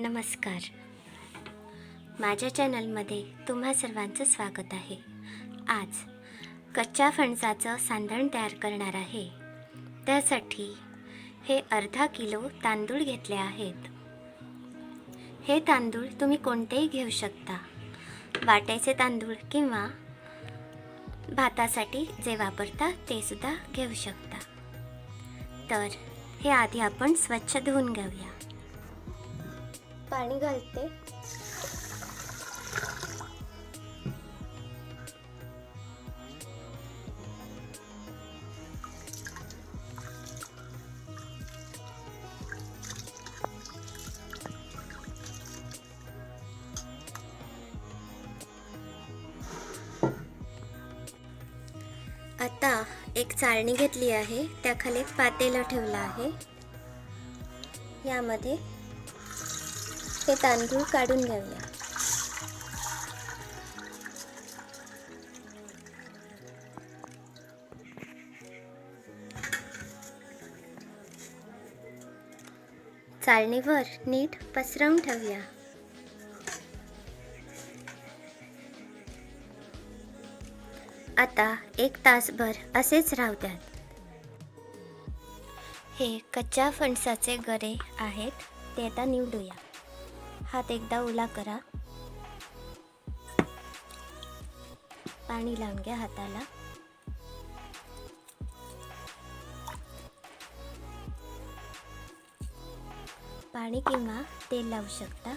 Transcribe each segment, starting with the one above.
नमस्कार. माझ्या चॅनलमध्ये तुम्हा सर्वांचं स्वागत आहे. आज कच्च्या फणसाचं सांधण तयार करणार आहे. त्यासाठी हे अर्धा किलो तांदूळ घेतले आहेत. हे तांदूळ तुम्ही कोणतेही घेऊ शकता. वाट्याचे तांदूळ किंवा भातासाठी जे वापरता ते सुद्धा घेऊ शकता. तर हे आधी आपण स्वच्छ धुवून घेऊया. पाणी घालते. आता एक चाळणी घेतली आहे. त्याखाली एक पातेलं ठेवलं आहे. यामध्ये हे तांदूळ काढून घेऊया. चाळणीवर नीट पसरवून ठेवूया. आता एक तासभर असेच राहू द्यात. हे कच्च्या फणसाचे गरे आहेत ते आता निवडूया. हात एकदा ओला करा. पाणी लावून घ्या हाताला. पाणी किंवा तेल लावू शकता.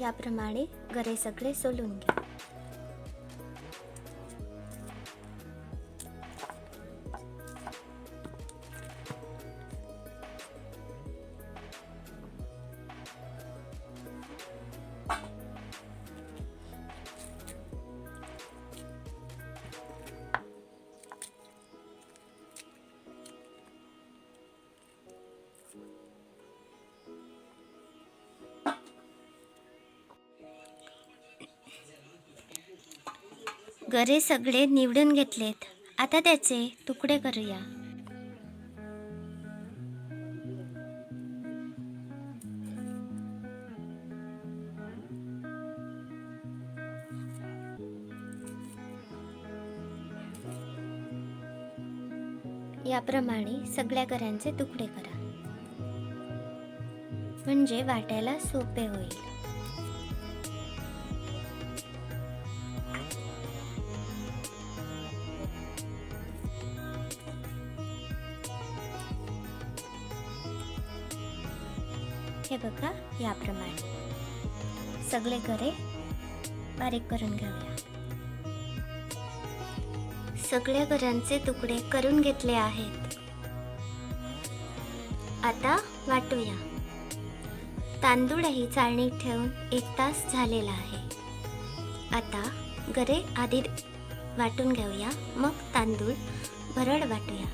याप्रमाणे गरे सगळे सोलून घ्या. गरे सगळे निवडून घेतलेत. आता त्याचे तुकडे करूया. याप्रमाणे सगळ्या गऱ्यांचे तुकडे करा. म्हणजे वाटायला सोपे होईल. हे बघा याप्रमाणे. सगळे गरे बारीक करून घेऊया सगळ्या गरांचे तुकडे करून घेतले आहेत. आता वाटूया. तांदूळही चाळणीत ठेवून एक तास झालेला आहे. आता गरे आधी वाटून घेऊया मग तांदूळ भरड वाटूया.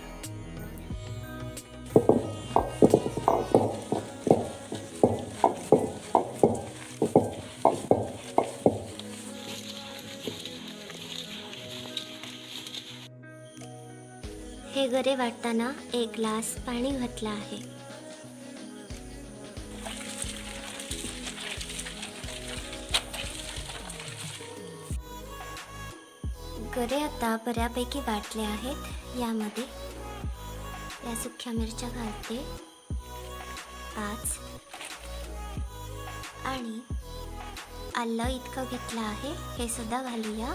वाटताना एक ग्लास पाणी घातलं आहे. गरे आता बऱ्यापैकी वाटले आहेत. यामध्ये या सुख्या मिरच्या घालते. पाच आणि आलं इतकं घेतलं आहे. हे सुद्धा घालूया.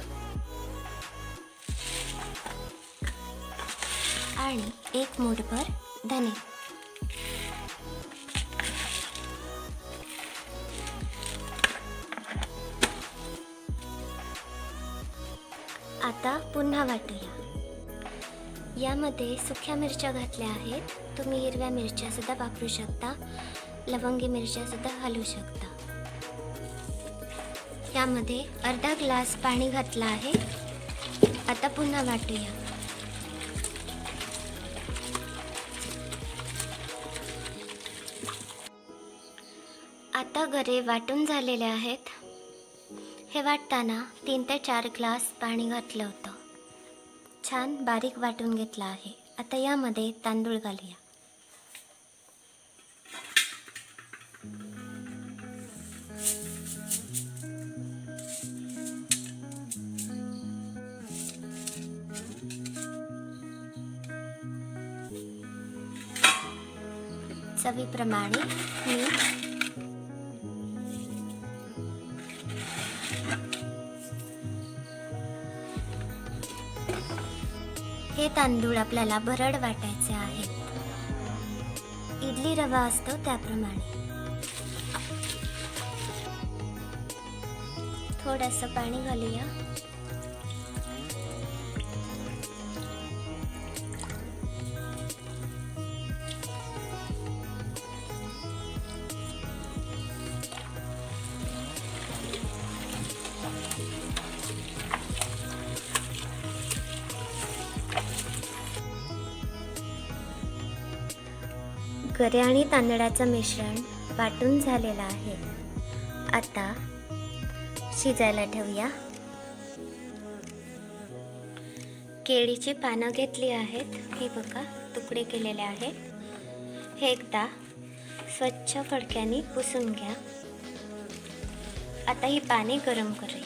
आणि एक मोठभर धने. आता पुन्हा वाटूया. यामध्ये सुक्या मिरच्या घातल्या आहेत. तुम्ही हिरव्या मिरच्या सुद्धा वापरू शकता. लवंगी मिरच्या सुद्धा घालू शकता. यामध्ये अर्धा ग्लास पाणी घातलं आहे. आता पुन्हा वाटूया. आता वाटून झालेले आहेत. हे वाटताना तीन ते चार ग्लास पाणी घातलं होतं. छान बारीक वाटून घेतलं आहे. आता यामध्ये तांदूळ घालूया. चवीप्रमाणे मी हे तांदूळ आपल्याला भरड वाटायचे आहेत. इडली रवा असतो त्याप्रमाणे. थोडंसं पाणी घालूया. गरे आणि तांदळाचं मिश्रण वाटून झालेलं आहे. आता शिजायला ठेवूया. केळीची पानं घेतली आहेत. हे बघा तुकडे केलेले आहेत. हे एकदा स्वच्छ फडक्याने पुसून घ्या. आता ही पाने गरम करूया.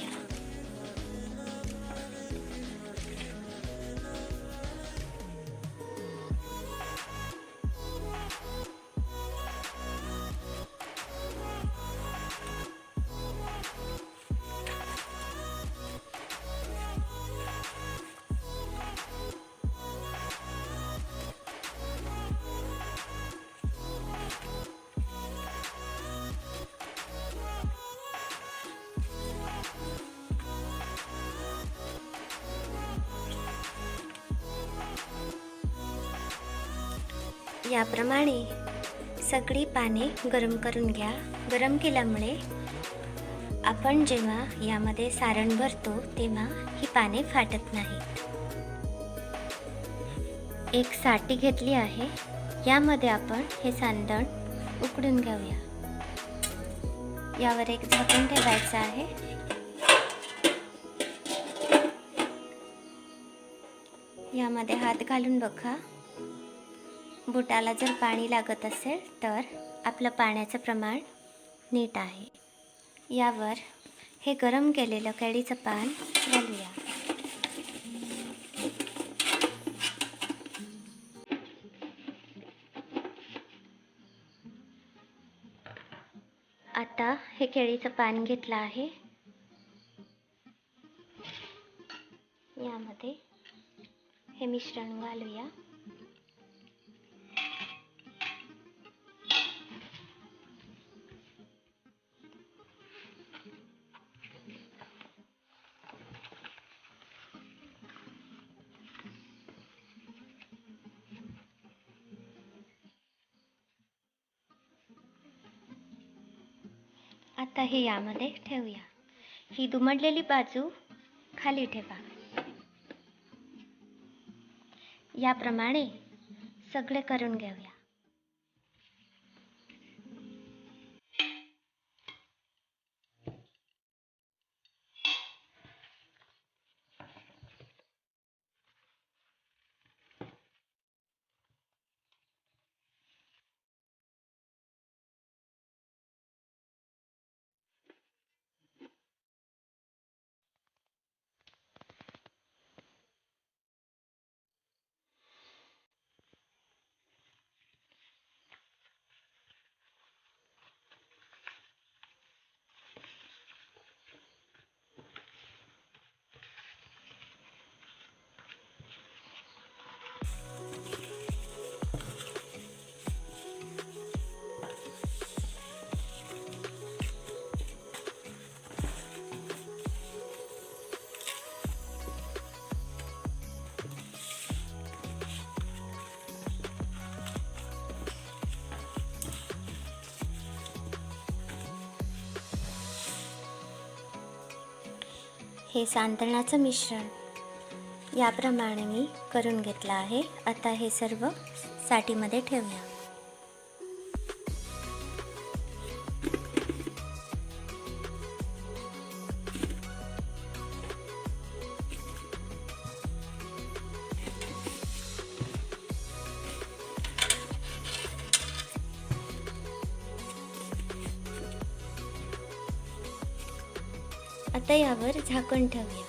याप्रमाणे सगळी पाने गरम करून घ्या. गरम केल्यामुळे आपण जेव्हा यामध्ये सारण भरतो तेव्हा ही पाने फाटत नाहीत. एक साठी घेतली आहे. यामध्ये आपण हे सांदण उकडून घेऊया. यावर एक झाकून ठेवायचं आहे. यामध्ये हात घालून बघा. बुटाला जर पाणी लागत असेल तर आपलं पाण्याचं प्रमाण नीट आहे. यावर हे गरम केलेलं केळीचं पान घालूया. आता हे केळीचं पान घेतलं आहे. यामध्ये हे मिश्रण घालूया. आता हे यामध्ये ठेवूया. ही दुमडलेली बाजू खाली ठेवा. याप्रमाणे सगळे करून घेऊया. हे सांदणाचं मिश्रण. याप्रमाणे मी करून घेतलं आहे. आता हे सर्व साठीमध्ये ठेवूया. झाकण ठेवूया.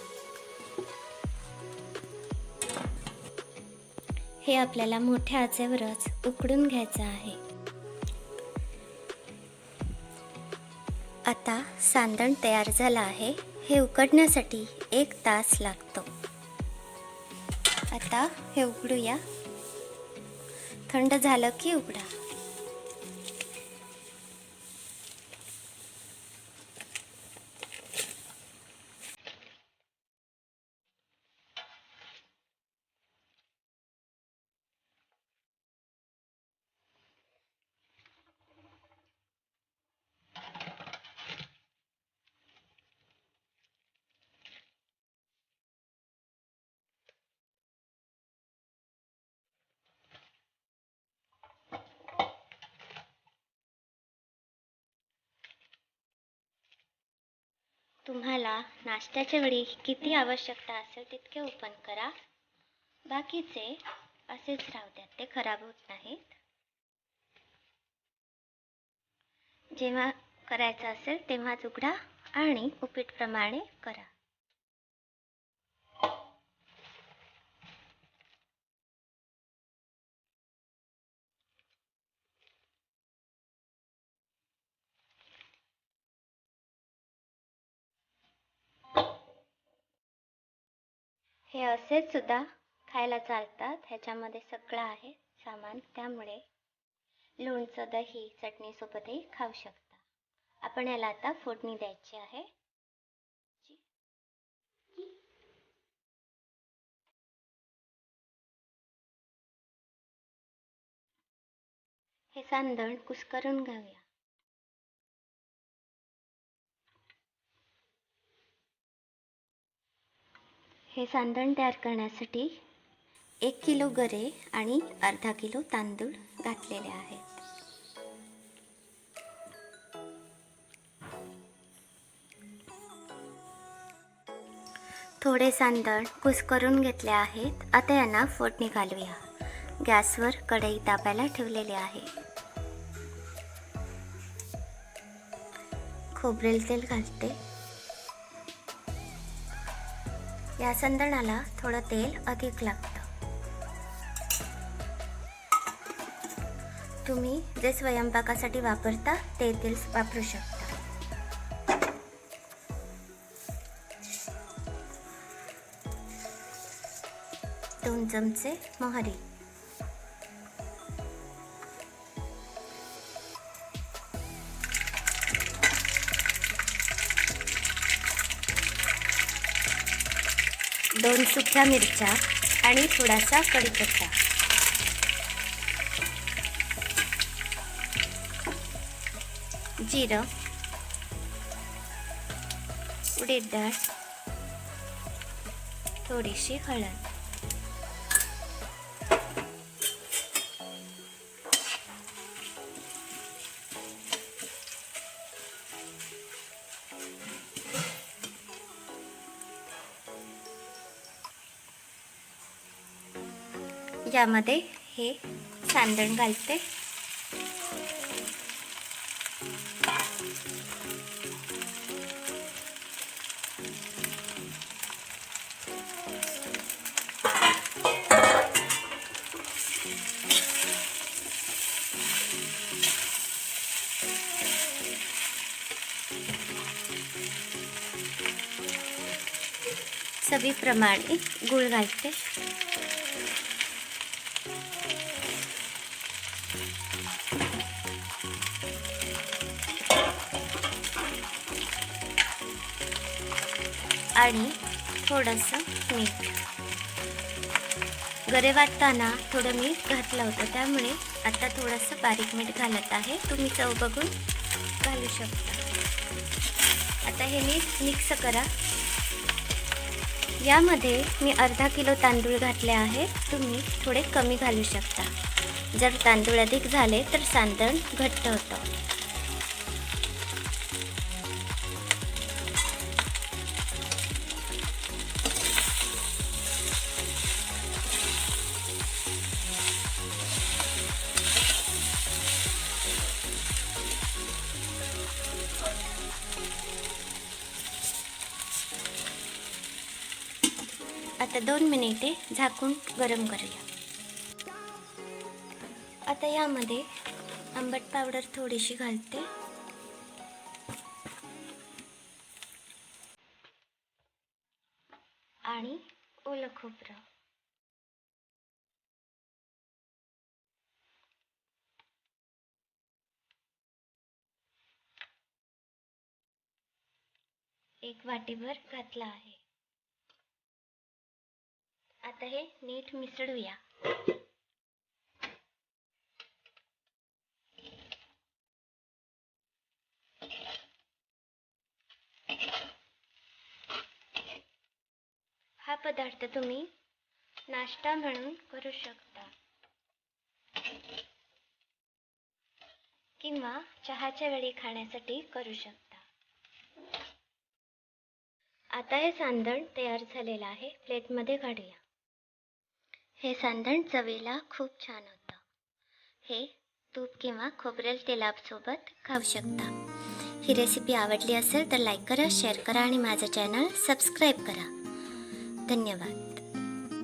हे आपल्याला मोठ्या आचेवरच उकडून घ्यायचं आहे. आता सांदण तयार झालं आहे. हे उकडण्यासाठी एक तास लागतो. आता हे उघडूया थंड झालं की उघडा. तुम्हाला नाश्त्याच्या वेळी किती आवश्यकता असेल तितके ओपन करा. बाकीचे असेच राहू द्यात ते खराब होत नाहीत. जेव्हा करायचं असेल तेव्हाच उघडा आणि उपीटप्रमाणे करा. हे असेच सुद्धा खायला चालतात. ह्याच्यामध्ये सगळं आहे सामान. त्यामुळे लोणचं दही चटणीसोबतही खाऊ शकता. आपण याला आता फोडणी द्यायची आहे. हे सांदण कुस्करून घ्यावे. हे सांदण तयार करण्यासाठी एक किलो गरे आणि अर्धा किलो तांदूळ घातलेले आहेत. थोडे सांदण कुस्करून घेतले आहेत. आता यांना फोडणी घालूया. गॅसवर कढई दाबायला ठेवलेली आहे. खोबरेल तेल घालते. या संदणाला थोडं तेल अधिक लागतं. तुम्ही जे स्वयंपाकासाठी वापरता ते तेल वापरू शकता. दोन चमचे मोहरी. दोन सुक्या मिरच्या आणि थोडासा कढीपत्ता. जिरं. उडीद डाळ. थोडीशी हळद. ज्यामध्ये हे सांदण घालते. चवीप्रमाणे गूळ घालते. आणि थोडंसं मीठ. गरे वाटताना थोडं मीठ घातलं होतं त्यामुळे आता थोडंसं बारीक मीठ घालत आहे. तुम्ही चव बघून घालू शकता. आता हे मीठ मिक्स करा. यामध्ये मी अर्धा किलो तांदूळ घातले आहेत तुम्ही थोडे कमी घालू शकता. जर तांदूळ अधिक झाले तर सांदण घट्ट होतं. दोन मिनिटे झाकून गरम करूया. आता यामध्ये आंबट पावडर थोडीशी घालते. आणि ओलं खोबरं. एक वाटीभर घातला आहे. आता हे नीट मिसळूया. हा पदार्थ तुम्ही नाश्ता म्हणून करू शकता. किंवा चहाच्या वेळी खाण्यासाठी करू शकता. आता हे सांदण तयार झालेलं आहे. प्लेटमध्ये काढूया. हे सांदण चवीला खूप छान होतं. हे तूप किंवा खोबरेल तेलासोबत खाऊ शकता. ही रेसिपी आवडली असेल तर लाईक करा शेअर करा आणि माझं चॅनल सबस्क्राईब करा. धन्यवाद.